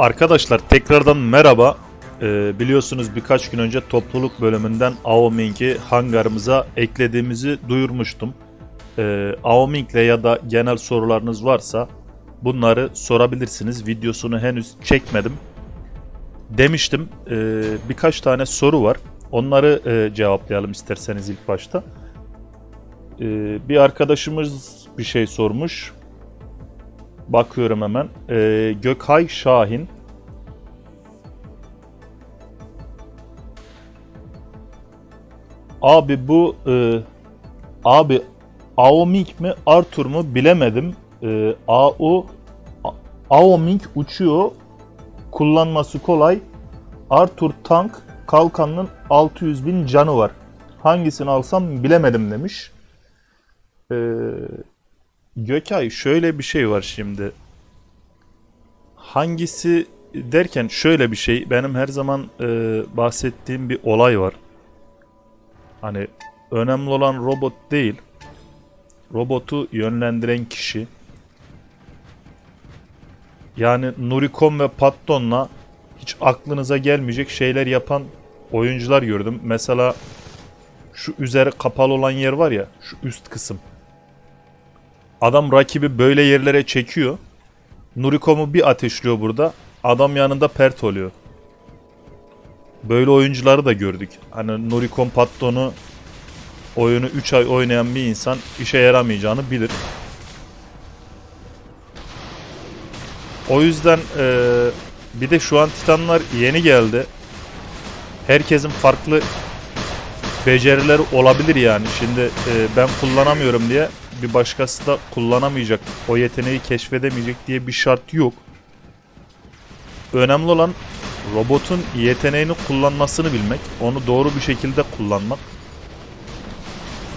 Arkadaşlar tekrardan merhaba. Ee, biliyorsunuz birkaç gün önce topluluk bölümünden Aoming'i hangarımıza eklediğimizi duyurmuştum. Ee, Aoming'le ya da genel sorularınız varsa bunları sorabilirsiniz. Videosunu henüz çekmedim. Demiştim ee, birkaç tane soru var. Onları e, cevaplayalım isterseniz ilk başta. Ee, bir arkadaşımız bir şey sormuş. Bakıyorum hemen. Ee, Gökay Şahin. Abi bu e, abi Aoming mi Arthur mu bilemedim. E, AU A- Aoming uçuyor. Kullanması kolay. Arthur tank kalkanının 600 bin canı var. Hangisini alsam bilemedim demiş. Ee, Gökay şöyle bir şey var şimdi. Hangisi derken şöyle bir şey. Benim her zaman e, bahsettiğim bir olay var. Hani önemli olan robot değil. Robotu yönlendiren kişi. Yani Nuricon ve Patton'la hiç aklınıza gelmeyecek şeyler yapan oyuncular gördüm. Mesela şu üzeri kapalı olan yer var ya, şu üst kısım. Adam rakibi böyle yerlere çekiyor. Nurikom'u bir ateşliyor burada. Adam yanında pert oluyor. Böyle oyuncuları da gördük. Hani Nurikom Patton'u oyunu 3 ay oynayan bir insan işe yaramayacağını bilir. O yüzden eee, bir de şu an Titanlar yeni geldi. Herkesin farklı becerileri olabilir yani. Şimdi e, ben kullanamıyorum diye bir başkası da kullanamayacak, o yeteneği keşfedemeyecek diye bir şart yok. Önemli olan robotun yeteneğini kullanmasını bilmek, onu doğru bir şekilde kullanmak.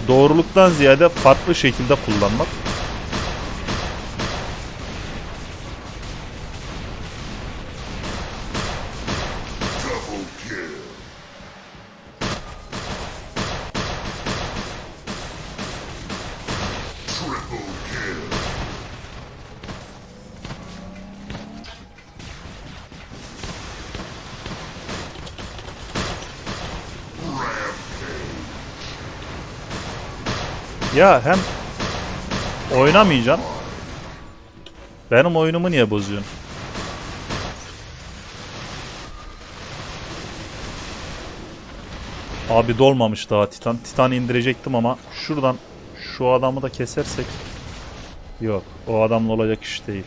Doğruluktan ziyade farklı şekilde kullanmak. Ya hem oynamayacaksın. Benim oyunumu niye bozuyorsun? Abi dolmamış daha Titan. Titan'ı indirecektim ama şuradan şu adamı da kesersek yok. O adamla olacak iş değil.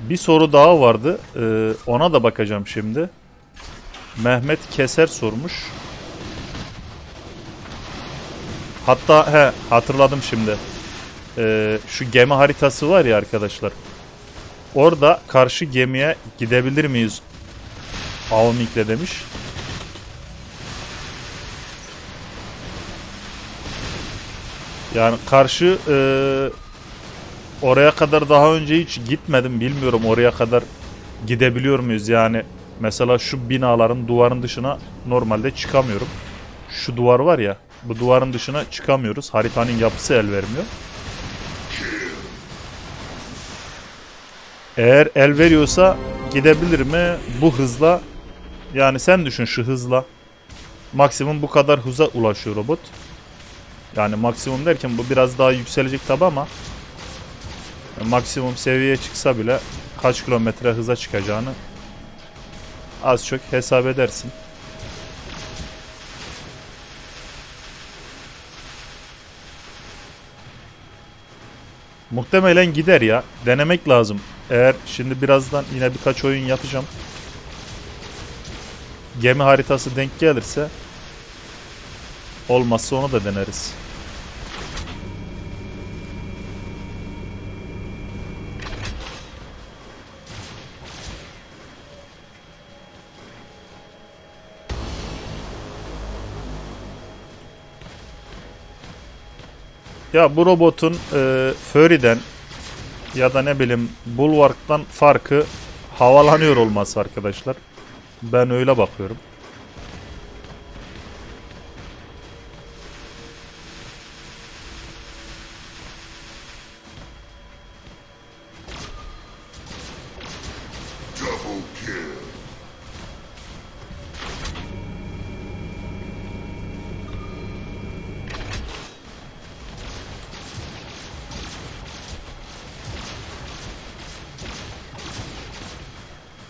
Bir soru daha vardı. Ee, ona da bakacağım şimdi. Mehmet Keser sormuş. Hatta he hatırladım şimdi. Ee, şu gemi haritası var ya arkadaşlar. Orada karşı gemiye gidebilir miyiz? Aomik'le demiş. Yani karşı e, oraya kadar daha önce hiç gitmedim. Bilmiyorum oraya kadar gidebiliyor muyuz? Yani mesela şu binaların duvarın dışına normalde çıkamıyorum. Şu duvar var ya. Bu duvarın dışına çıkamıyoruz. Haritanın yapısı el vermiyor. Eğer el veriyorsa gidebilir mi bu hızla? Yani sen düşün şu hızla. Maksimum bu kadar hıza ulaşıyor robot. Yani maksimum derken bu biraz daha yükselecek tabi ama maksimum seviyeye çıksa bile kaç kilometre hıza çıkacağını az çok hesap edersin. Muhtemelen gider ya. Denemek lazım. Eğer şimdi birazdan yine birkaç oyun yapacağım. Gemi haritası denk gelirse olmazsa onu da deneriz. Ya bu robotun e, Fury'den ya da ne bileyim Bulwark'tan farkı havalanıyor olması arkadaşlar. Ben öyle bakıyorum.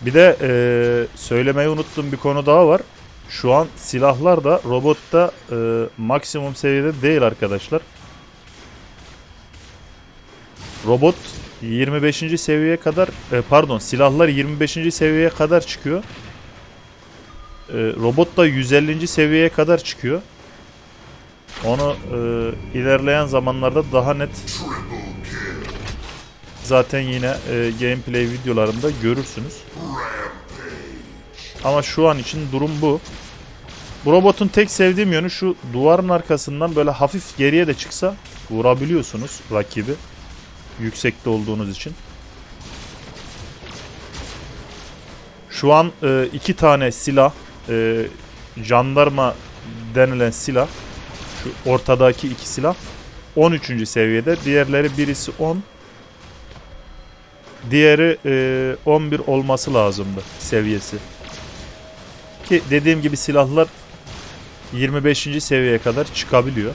Bir de e, söylemeyi unuttuğum bir konu daha var. Şu an silahlar da robotta e, maksimum seviyede değil arkadaşlar. Robot 25. seviyeye kadar e, pardon silahlar 25. seviyeye kadar çıkıyor. E, robot da 150. seviyeye kadar çıkıyor. Onu e, ilerleyen zamanlarda daha net. Zaten yine e, gameplay videolarında görürsünüz. Ama şu an için durum bu. Bu robotun tek sevdiğim yönü şu duvarın arkasından böyle hafif geriye de çıksa vurabiliyorsunuz rakibi. Yüksekte olduğunuz için. Şu an e, iki tane silah, e, jandarma denilen silah, şu ortadaki iki silah 13. seviyede. Diğerleri birisi 10, diğeri e, 11 olması lazımdı seviyesi. Ki dediğim gibi silahlar 25. seviyeye kadar çıkabiliyor.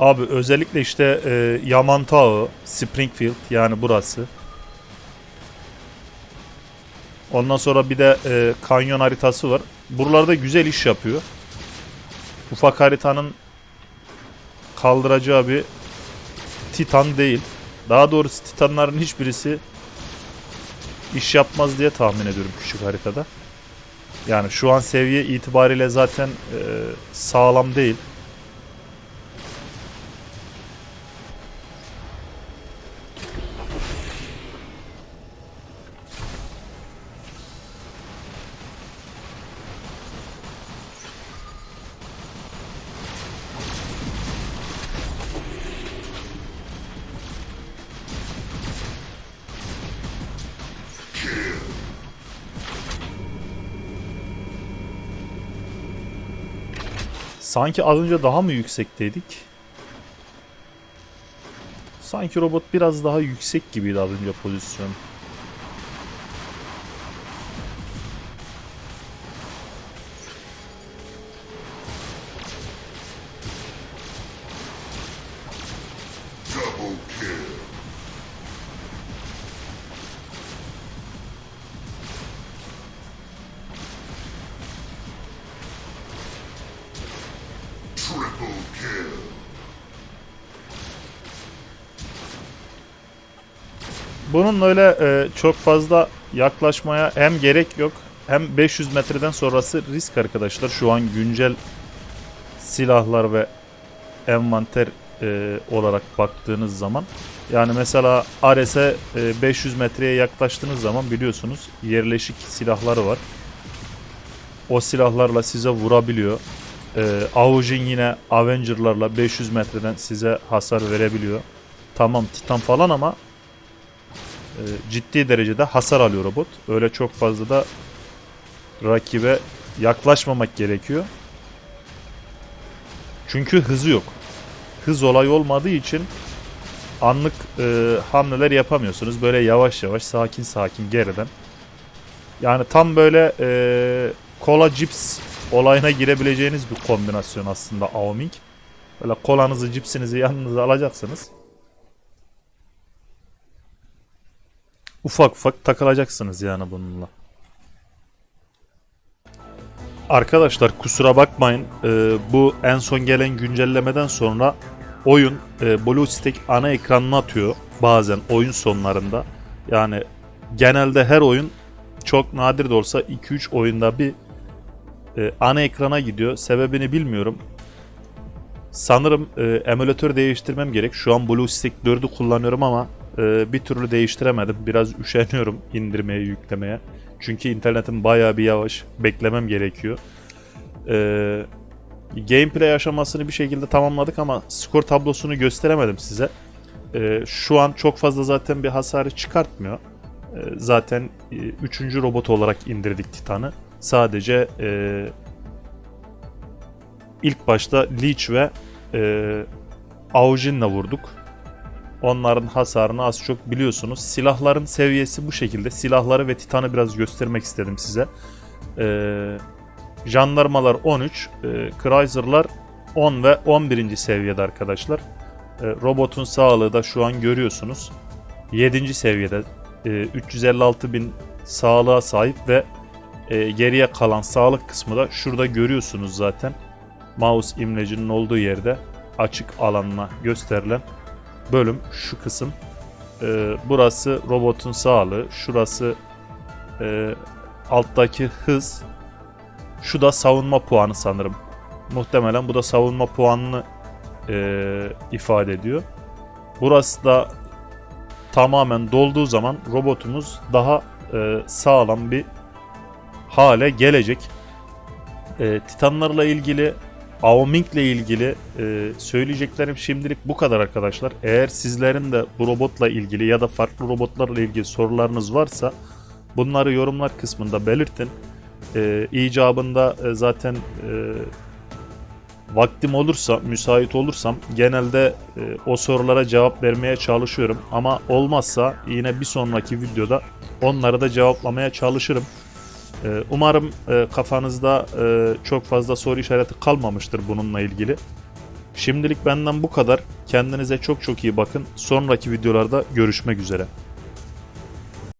Abi özellikle işte e, Yamantau, Springfield yani burası. Ondan sonra bir de e, kanyon haritası var. Buralarda güzel iş yapıyor. Ufak haritanın kaldıracağı bir Titan değil. Daha doğrusu Titanların hiçbirisi iş yapmaz diye tahmin ediyorum küçük haritada. Yani şu an seviye itibariyle zaten e, sağlam değil. Sanki az önce daha mı yüksekteydik? Sanki robot biraz daha yüksek gibiydi az önce pozisyon. Bunun öyle e, çok fazla yaklaşmaya hem gerek yok hem 500 metreden sonrası risk arkadaşlar. Şu an güncel silahlar ve envanter e, olarak baktığınız zaman. Yani mesela Ares'e e, 500 metreye yaklaştığınız zaman biliyorsunuz yerleşik silahları var. O silahlarla size vurabiliyor. E, Aujin yine Avenger'larla 500 metreden size hasar verebiliyor. Tamam Titan falan ama ciddi derecede hasar alıyor robot. Öyle çok fazla da rakibe yaklaşmamak gerekiyor. Çünkü hızı yok. Hız olayı olmadığı için anlık e, hamleler yapamıyorsunuz. Böyle yavaş yavaş sakin sakin geriden. Yani tam böyle e, kola cips olayına girebileceğiniz bir kombinasyon aslında Aoming. Böyle kolanızı cipsinizi yanınıza alacaksınız. Ufak ufak takılacaksınız yani bununla. Arkadaşlar kusura bakmayın. Ee, bu en son gelen güncellemeden sonra oyun e, BlueStack ana ekranına atıyor bazen oyun sonlarında. Yani genelde her oyun çok nadir de olsa 2-3 oyunda bir e, ana ekrana gidiyor. Sebebini bilmiyorum. Sanırım e, emülatör değiştirmem gerek. Şu an BlueStack 4'ü kullanıyorum ama e, bir türlü değiştiremedim. Biraz üşeniyorum indirmeye, yüklemeye. Çünkü internetim bayağı bir yavaş. Beklemem gerekiyor. E, gameplay aşamasını bir şekilde tamamladık ama skor tablosunu gösteremedim size. E, şu an çok fazla zaten bir hasarı çıkartmıyor. E, zaten 3. robot olarak indirdik Titan'ı. Sadece e, ilk başta Leech ve e, Aujin'le vurduk. Onların hasarını az çok biliyorsunuz. Silahların seviyesi bu şekilde. Silahları ve Titan'ı biraz göstermek istedim size. Ee, jandarmalar 13, e, Chrysler'lar 10 ve 11. seviyede arkadaşlar. E, robotun sağlığı da şu an görüyorsunuz. 7. seviyede e, 356 bin sağlığa sahip ve e, geriye kalan sağlık kısmı da şurada görüyorsunuz zaten. Mouse imlecinin olduğu yerde açık alanına gösterilen bölüm şu kısım. E, burası robotun sağlığı. Şurası e, alttaki hız. Şu da savunma puanı sanırım. Muhtemelen bu da savunma puanını e, ifade ediyor. Burası da tamamen dolduğu zaman robotumuz daha e, sağlam bir hale gelecek. E, Titanlarla ilgili Aoming ile ilgili e, söyleyeceklerim şimdilik bu kadar arkadaşlar. Eğer sizlerin de bu robotla ilgili ya da farklı robotlarla ilgili sorularınız varsa bunları yorumlar kısmında belirtin. E, icabında e, zaten e, vaktim olursa, müsait olursam genelde e, o sorulara cevap vermeye çalışıyorum. Ama olmazsa yine bir sonraki videoda onları da cevaplamaya çalışırım. Ee, Umarım e, kafanızda e, çok fazla soru işareti kalmamıştır bununla ilgili. Şimdilik benden bu kadar. Kendinize çok çok iyi bakın. Sonraki videolarda görüşmek üzere.